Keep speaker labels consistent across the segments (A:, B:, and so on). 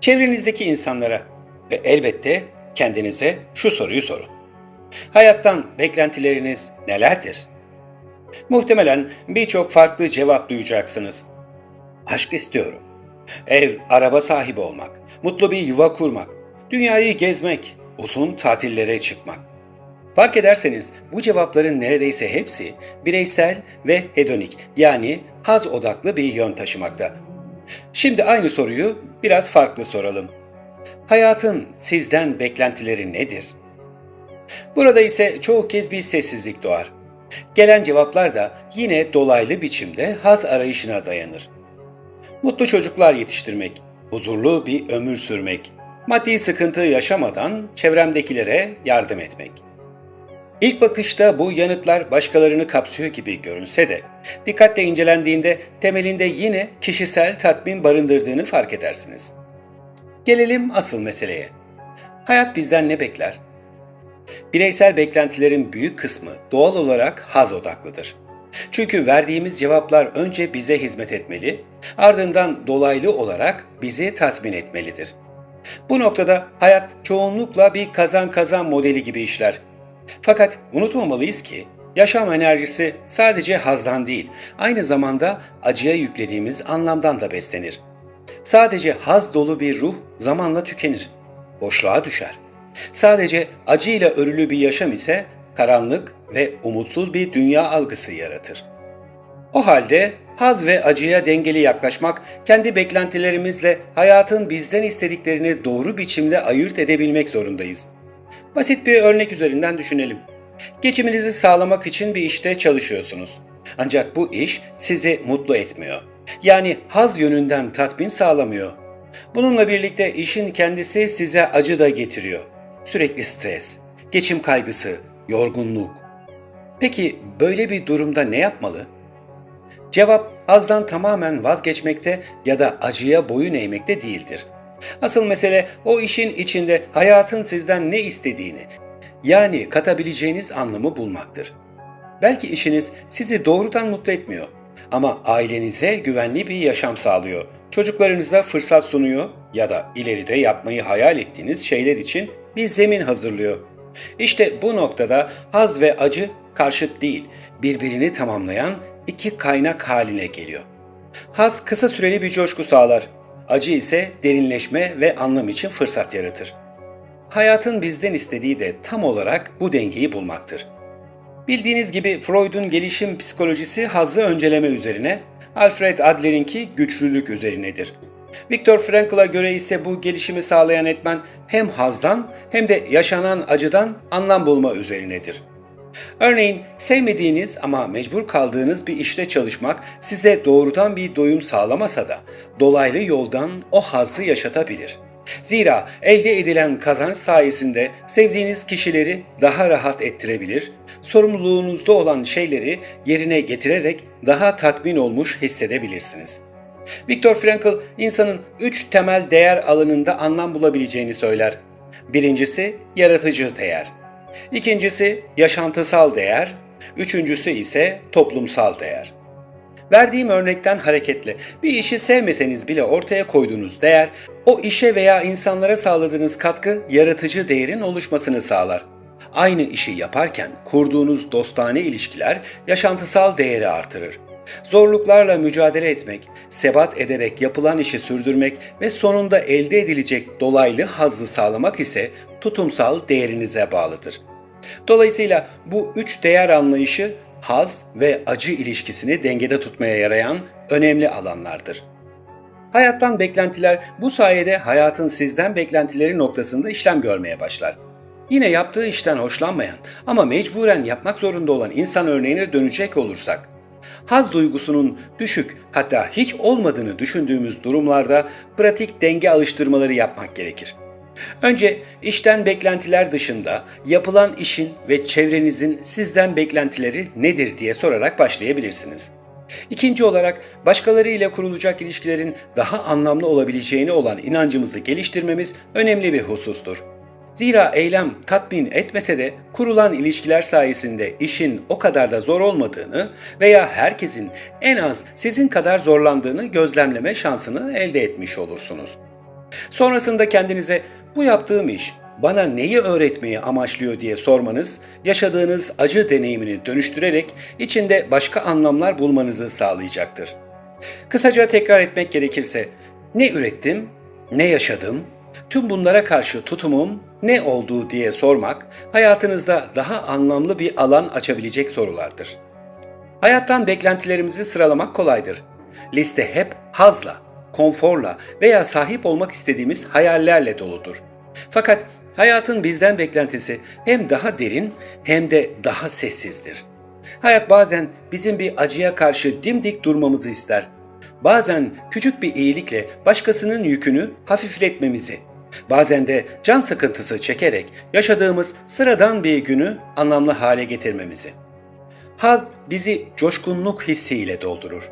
A: Çevrenizdeki insanlara ve elbette kendinize şu soruyu sorun. Hayattan beklentileriniz nelerdir? Muhtemelen birçok farklı cevap duyacaksınız. Aşk istiyorum. Ev, araba sahibi olmak, mutlu bir yuva kurmak, dünyayı gezmek, uzun tatillere çıkmak. Fark ederseniz bu cevapların neredeyse hepsi bireysel ve hedonik yani haz odaklı bir yön taşımakta. Şimdi aynı soruyu biraz farklı soralım. Hayatın sizden beklentileri nedir? Burada ise çoğu kez bir sessizlik doğar. Gelen cevaplar da yine dolaylı biçimde haz arayışına dayanır. Mutlu çocuklar yetiştirmek, huzurlu bir ömür sürmek, maddi sıkıntı yaşamadan çevremdekilere yardım etmek. İlk bakışta bu yanıtlar başkalarını kapsıyor gibi görünse de, dikkatle incelendiğinde temelinde yine kişisel tatmin barındırdığını fark edersiniz. Gelelim asıl meseleye. Hayat bizden ne bekler? Bireysel beklentilerin büyük kısmı doğal olarak haz odaklıdır. Çünkü verdiğimiz cevaplar önce bize hizmet etmeli, ardından dolaylı olarak bizi tatmin etmelidir. Bu noktada hayat çoğunlukla bir kazan kazan modeli gibi işler. Fakat unutmamalıyız ki yaşam enerjisi sadece hazdan değil, aynı zamanda acıya yüklediğimiz anlamdan da beslenir. Sadece haz dolu bir ruh zamanla tükenir, boşluğa düşer. Sadece acıyla örülü bir yaşam ise karanlık ve umutsuz bir dünya algısı yaratır. O halde haz ve acıya dengeli yaklaşmak, kendi beklentilerimizle hayatın bizden istediklerini doğru biçimde ayırt edebilmek zorundayız. Basit bir örnek üzerinden düşünelim. Geçiminizi sağlamak için bir işte çalışıyorsunuz. Ancak bu iş sizi mutlu etmiyor. Yani haz yönünden tatmin sağlamıyor. Bununla birlikte işin kendisi size acı da getiriyor. Sürekli stres, geçim kaygısı, yorgunluk. Peki böyle bir durumda ne yapmalı? Cevap hazdan tamamen vazgeçmekte ya da acıya boyun eğmekte değildir. Asıl mesele o işin içinde hayatın sizden ne istediğini, yani katabileceğiniz anlamı bulmaktır. Belki işiniz sizi doğrudan mutlu etmiyor ama ailenize güvenli bir yaşam sağlıyor. Çocuklarınıza fırsat sunuyor ya da ileride yapmayı hayal ettiğiniz şeyler için bir zemin hazırlıyor. İşte bu noktada haz ve acı karşıt değil, birbirini tamamlayan iki kaynak haline geliyor. Haz kısa süreli bir coşku sağlar. Acı ise derinleşme ve anlam için fırsat yaratır. Hayatın bizden istediği de tam olarak bu dengeyi bulmaktır. Bildiğiniz gibi Freud'un gelişim psikolojisi hazzı önceleme üzerine, Alfred Adler'inki güçlülük üzerinedir. Viktor Frankl'a göre ise bu gelişimi sağlayan etmen hem hazdan hem de yaşanan acıdan anlam bulma üzerinedir. Örneğin sevmediğiniz ama mecbur kaldığınız bir işte çalışmak size doğrudan bir doyum sağlamasa da dolaylı yoldan o hazzı yaşatabilir. Zira elde edilen kazanç sayesinde sevdiğiniz kişileri daha rahat ettirebilir, sorumluluğunuzda olan şeyleri yerine getirerek daha tatmin olmuş hissedebilirsiniz. Viktor Frankl insanın üç temel değer alanında anlam bulabileceğini söyler. Birincisi yaratıcı değer. İkincisi yaşantısal değer, üçüncüsü ise toplumsal değer. Verdiğim örnekten hareketle bir işi sevmeseniz bile ortaya koyduğunuz değer, o işe veya insanlara sağladığınız katkı yaratıcı değerin oluşmasını sağlar. Aynı işi yaparken kurduğunuz dostane ilişkiler yaşantısal değeri artırır. Zorluklarla mücadele etmek, sebat ederek yapılan işi sürdürmek ve sonunda elde edilecek dolaylı hazzı sağlamak ise tutumsal değerinize bağlıdır. Dolayısıyla bu üç değer anlayışı haz ve acı ilişkisini dengede tutmaya yarayan önemli alanlardır. Hayattan beklentiler bu sayede hayatın sizden beklentileri noktasında işlem görmeye başlar. Yine yaptığı işten hoşlanmayan ama mecburen yapmak zorunda olan insan örneğine dönecek olursak, haz duygusunun düşük hatta hiç olmadığını düşündüğümüz durumlarda pratik denge alıştırmaları yapmak gerekir. Önce işten beklentiler dışında yapılan işin ve çevrenizin sizden beklentileri nedir diye sorarak başlayabilirsiniz. İkinci olarak başkaları ile kurulacak ilişkilerin daha anlamlı olabileceğine olan inancımızı geliştirmemiz önemli bir husustur. Zira eylem tatmin etmese de kurulan ilişkiler sayesinde işin o kadar da zor olmadığını veya herkesin en az sizin kadar zorlandığını gözlemleme şansını elde etmiş olursunuz. Sonrasında kendinize bu yaptığım iş bana neyi öğretmeyi amaçlıyor diye sormanız, yaşadığınız acı deneyimini dönüştürerek içinde başka anlamlar bulmanızı sağlayacaktır. Kısaca tekrar etmek gerekirse ne ürettim, ne yaşadım, tüm bunlara karşı tutumum ne oldu diye sormak hayatınızda daha anlamlı bir alan açabilecek sorulardır. Hayattan beklentilerimizi sıralamak kolaydır. Liste hep hazla, konforla veya sahip olmak istediğimiz hayallerle doludur. Fakat hayatın bizden beklentisi hem daha derin hem de daha sessizdir. Hayat bazen bizim bir acıya karşı dimdik durmamızı ister. Bazen küçük bir iyilikle başkasının yükünü hafifletmemizi, bazen de can sıkıntısı çekerek yaşadığımız sıradan bir günü anlamlı hale getirmemizi. Haz bizi coşkunluk hissiyle doldurur.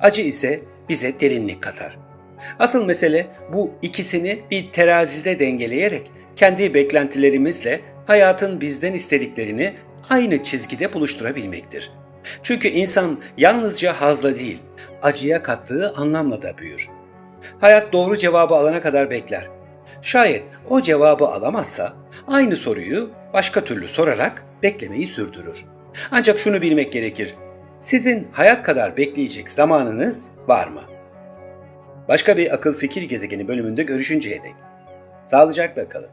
A: Acı ise bize derinlik katar. Asıl mesele bu ikisini bir terazide dengeleyerek kendi beklentilerimizle hayatın bizden istediklerini aynı çizgide buluşturabilmektir. Çünkü insan yalnızca hazla değil, acıya kattığı anlamla da büyür. Hayat doğru cevabı alana kadar bekler. Şayet o cevabı alamazsa aynı soruyu başka türlü sorarak beklemeyi sürdürür. Ancak şunu bilmek gerekir. Sizin hayat kadar bekleyecek zamanınız var mı? Başka bir akıl fikir gezegeni bölümünde görüşünceye dek. Sağlıcakla kalın.